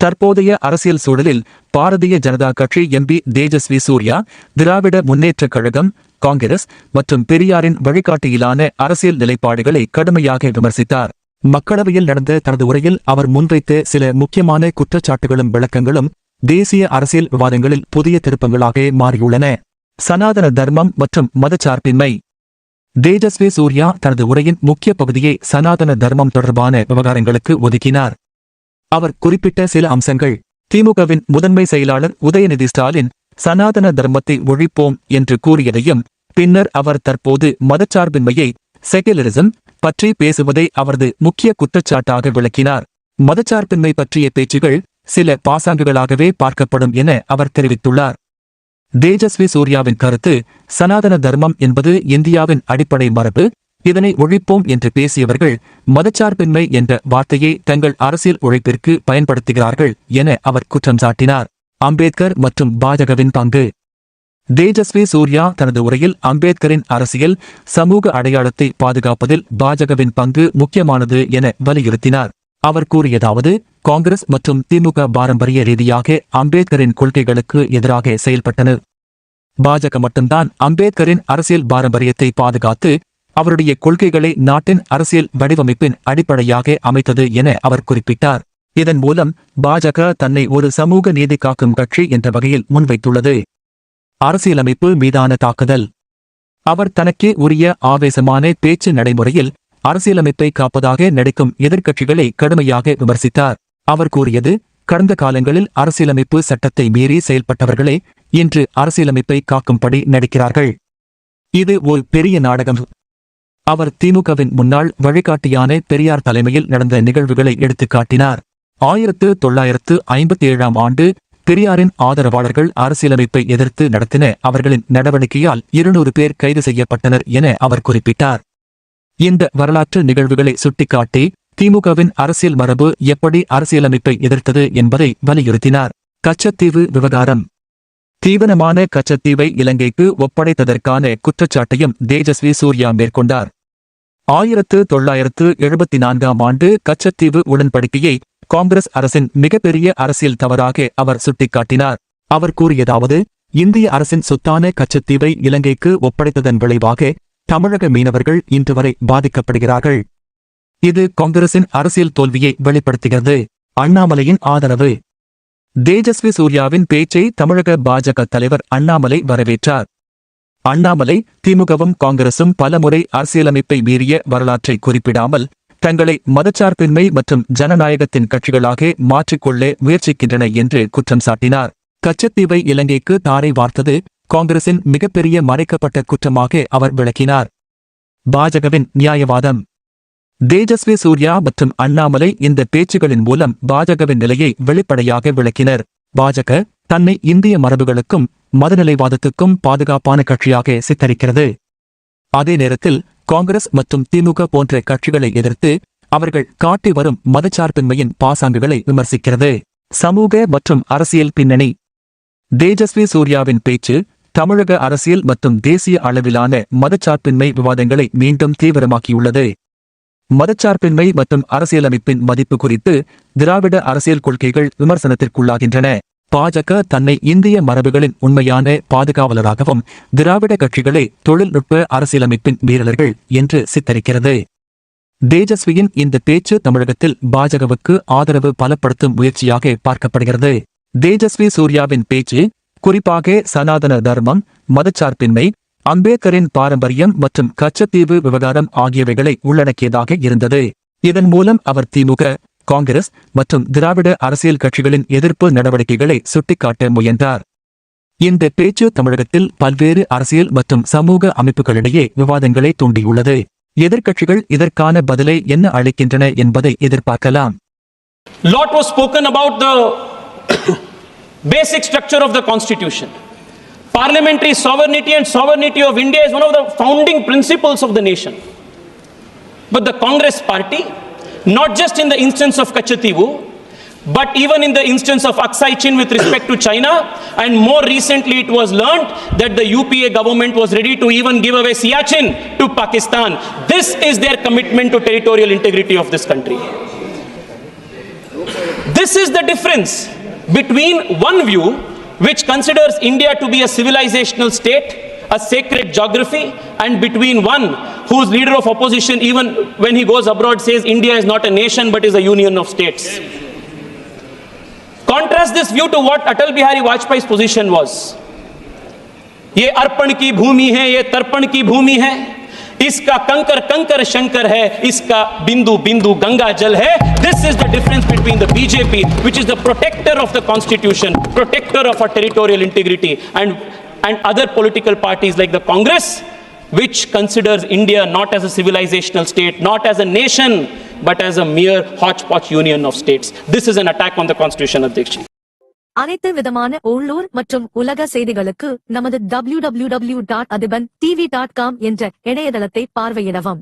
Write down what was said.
தற்போதைய அரசியல் சூழலில் பாரதிய ஜனதா கட்சி எம்பி தேஜஸ்வி சூர்யா திராவிட முன்னேற்றக் கழகம் காங்கிரஸ் மற்றும் பெரியாரின் வழிகாட்டியிலான அரசியல் நிலைப்பாடுகளை கடுமையாக விமர்சித்தார். மக்களவையில் நடந்த தனது உரையில் அவர் முன்வைத்த சில முக்கியமான குற்றச்சாட்டுகளும் விளக்கங்களும் தேசிய அரசியல் விவாதங்களில் புதிய திருப்பங்களாக மாறியுள்ளன. சனாதன தர்மம் மற்றும் மதச்சார்பின்மை. தேஜஸ்வி சூர்யா தனது உரையின் முக்கிய பகுதியை சனாதன தர்மம் தொடர்பான விவகாரங்களுக்கு ஒதுக்கினார். அவர் குறிப்பிட்ட சில அம்சங்கள். திமுகவின் முதன்மை செயலாளர் உதயநிதி ஸ்டாலின் சனாதன தர்மத்தை ஒழிப்போம் என்று கூறியதையும் பின்னர் அவர் தற்போது மதச்சார்பின்மையை செகுலரிசம் பற்றி பேசுவதை அவரது முக்கிய குற்றச்சாட்டாக விளக்கினார். மதச்சார்பின்மை பற்றிய பேச்சுகள் சில பாசாங்குகளாகவே பார்க்கப்படும் என அவர் தெரிவித்துள்ளார். தேஜஸ்வி சூர்யாவின் கருத்து சனாதன தர்மம் என்பது இந்தியாவின் அடிப்படை மரபு இதனை ஒழிப்போம் என்று பேசியவர்கள் மதச்சார்பின்மை என்ற வார்த்தையை தங்கள் அரசியல் உழைப்பிற்கு பயன்படுத்துகிறார்கள் என அவர் குற்றம் சாட்டினார். அம்பேத்கர் மற்றும் பாஜகவின் பங்கு. தேஜஸ்வி சூர்யா தனது உரையில் அம்பேத்கரின் அரசியல் சமூக அடையாளத்தை பாதுகாப்பதில் பாஜகவின் பங்கு முக்கியமானது என வலியுறுத்தினார். அவர் கூறியதாவது காங்கிரஸ் மற்றும் திமுக பாரம்பரிய ரீதியாக அம்பேத்கரின் கொள்கைகளுக்கு எதிராக செயல்பட்டனர் பாஜக மட்டும்தான் அம்பேத்கரின் அரசியல் பாரம்பரியத்தை பாதுகாத்து அவருடைய கொள்கைகளை நாட்டின் அரசியல் வடிவமைப்பின் அடிப்படையாக அமைத்தது என அவர் குறிப்பிட்டார். இதன் மூலம் பாஜக தன்னை ஒரு சமூக நீதி காக்கும் கட்சி என்ற வகையில் முன்வைத்துள்ளது. அரசியலமைப்பு மீதான தாக்குதல். அவர் தனக்கே உரிய ஆவேசமான பேச்சு நடைமுறையில் அரசியலமைப்பை காப்பதாக நடிக்கும் எதிர்க்கட்சிகளை கடுமையாக விமர்சித்தார். அவர் கூறியது கடந்த காலங்களில் அரசியலமைப்பு சட்டத்தை மீறி செயல்பட்டவர்களே இன்று அரசியலமைப்பை காக்கும்படி நடிக்கிறார்கள். இது ஒரு பெரிய நாடகம். அவர் திமுகவின் முன்னாள் வழிகாட்டியான பெரியார் தலைமையில் நடந்த நிகழ்வுகளை எடுத்துக் காட்டினார். ஆயிரத்து தொள்ளாயிரத்து ஐம்பத்தி ஏழாம் ஆண்டு பெரியாரின் ஆதரவாளர்கள் அரசியலமைப்பை எதிர்த்து நடத்தின அவர்களின் நடவடிக்கையால் இருநூறு பேர் கைது செய்யப்பட்டனர் என அவர் குறிப்பிட்டார். இந்த வரலாற்று நிகழ்வுகளை சுட்டிக்காட்டி திமுகவின் அரசியல் மரபு எப்படி அரசியலமைப்பை எதிர்த்தது என்பதை வலியுறுத்தினார். கச்சத்தீவு விவகாரம். தீவனமான கச்சத்தீவை இலங்கைக்கு ஒப்படைத்ததற்கான குற்றச்சாட்டையும் தேஜஸ்வி சூர்யா மேற்கொண்டார். ஆயிரத்து தொள்ளாயிரத்து எழுபத்தி நான்காம் ஆண்டு கச்சத்தீவு உடன்படிக்கையை காங்கிரஸ் அரசின் மிகப்பெரிய அரசியல் தவறாக அவர் சுட்டிக்காட்டினார். அவர் கூறியதாவது இந்திய அரசின் சொத்தான கச்சத்தீவை இலங்கைக்கு ஒப்படைத்ததன் விளைவாக தமிழக மீனவர்கள் இன்று வரை பாதிக்கப்படுகிறார்கள். இது காங்கிரசின் அரசியல் தோல்வியை வெளிப்படுத்துகிறது. அண்ணாமலையின் ஆதரவு. தேஜஸ்வி சூர்யாவின் பேச்சை தமிழக பாஜக தலைவர் அண்ணாமலை வரவேற்றார். அண்ணாமலை திமுகவும் காங்கிரசும் பலமுறை அரசியலமைப்பை மீறிய வரலாற்றை குறிப்பிடாமல் தங்களை மதச்சார்பின்மை மற்றும் ஜனநாயகத்தின் கட்சிகளாக மாற்றிக்கொள்ள முயற்சிக்கின்றன என்று குற்றம் சாட்டினார். கச்சத்தீவை இலங்கைக்கு தாரை வார்த்தது காங்கிரசின் மிகப்பெரிய மறைக்கப்பட்ட குற்றமாக அவர் விளக்கினார். பாஜகவின் நியாயவாதம். தேஜஸ்வி சூர்யா மற்றும் அண்ணாமலை இந்த பேச்சுகளின் மூலம் பாஜகவின் நிலையை வெளிப்படையாக விளக்கினர். பாஜக தன்னை இந்திய மரபுகளுக்கும் மதநிலைவாதத்துக்கும் பாதுகாப்பான கட்சியாக சித்தரிக்கிறது. அதே நேரத்தில் காங்கிரஸ் மற்றும் திமுக போன்ற கட்சிகளை எதிர்த்து அவர்கள் காட்டி வரும் மதச்சார்பின்மையின் பாசாங்குகளை விமர்சிக்கிறது. சமூக மற்றும் அரசியல் பின்னணி. தேஜஸ்வி சூர்யாவின் பேச்சு தமிழக அரசியல் மற்றும் தேசிய அளவிலான மதச்சார்பின்மை விவாதங்களை மீண்டும் தீவிரமாக்கியுள்ளது. மதச்சார்பின்மை மற்றும் அரசியலமைப்பின் மதிப்பு குறித்து திராவிட அரசியல் கொள்கைகள் விமர்சனத்திற்குள்ளாகின்றன. பாஜக தன்னை இந்திய மரபுகளின் உண்மையான பாதுகாவலராகவும் திராவிட கட்சிகளை தொழில்நுட்ப அரசியலமைப்பின் வீரர்கள் என்று சித்தரிக்கிறது. தேஜஸ்வியின் இந்த பேச்சு தமிழகத்தில் பாஜகவுக்கு ஆதரவு பலப்படுத்தும் முயற்சியாக பார்க்கப்படுகிறது. தேஜஸ்வி சூர்யாவின் பேச்சு குறிப்பாக சனாதன தர்மம் மதச்சார்பின்மை அம்பேத்கரின் பாரம்பரியம் மற்றும் கச்சத்தீவு விவகாரம் ஆகியவைகளை உள்ளடக்கியதாக இருந்தது. இதன் மூலம் அவர் திமுக காங்கிரஸ் மற்றும் திராவிட அரசியல் கட்சிகளின் எதிர்ப்பு நடவடிக்கைகளை சுட்டிக்காட்ட முயன்றார் இந்த பேச்சு தமிழகத்தில் பல்வேறு அரசியல் மற்றும் சமூக அமைப்புகளிடையே விவாதங்களை தூண்டியுள்ளது எதிர்க்கட்சிகள் இதற்கான பதிலை என்ன அளிக்கின்றன என்பதை எதிர்பார்க்கலாம் lot was spoken about the basic structure of the constitution parliamentary sovereignty and sovereignty of india is one of the founding principles of the nation but the congress party not just in the instance of kachativu but even in the instance of Aksai Chin with respect to China, and more recently it was learnt that the UPA government was ready to even give away Siachen to Pakistan. This is their commitment to territorial integrity of this country. This This is the difference between one view, which considers India to be a civilizational state, a sacred geography, and between one whose leader of opposition, even when he goes abroad, says India is not a nation but is a union of states. Contrast this view to what Atal Bihari Vajpayee's position was. ये अर्पण की भूमि है ये तर्पण की भूमि है इसका कंकर कंकर शंकर है इसका बिंदु बिंदु गंगा जल है this is the difference between the BJP which is the protector of the constitution protector of a territorial integrity and and other political parties like the Congress which considers India not as a civilizational state, not as a nation, but as a mere hodgepodge union of states. This is an attack on the constitution, Adhyaksha. அனைத்து விதமான உள்ளூர் மற்றும் உலக செய்திகளுக்கு நமது W W W dot Athiban TV dot com என்ற இணையதளத்தை பார்வையிடவும்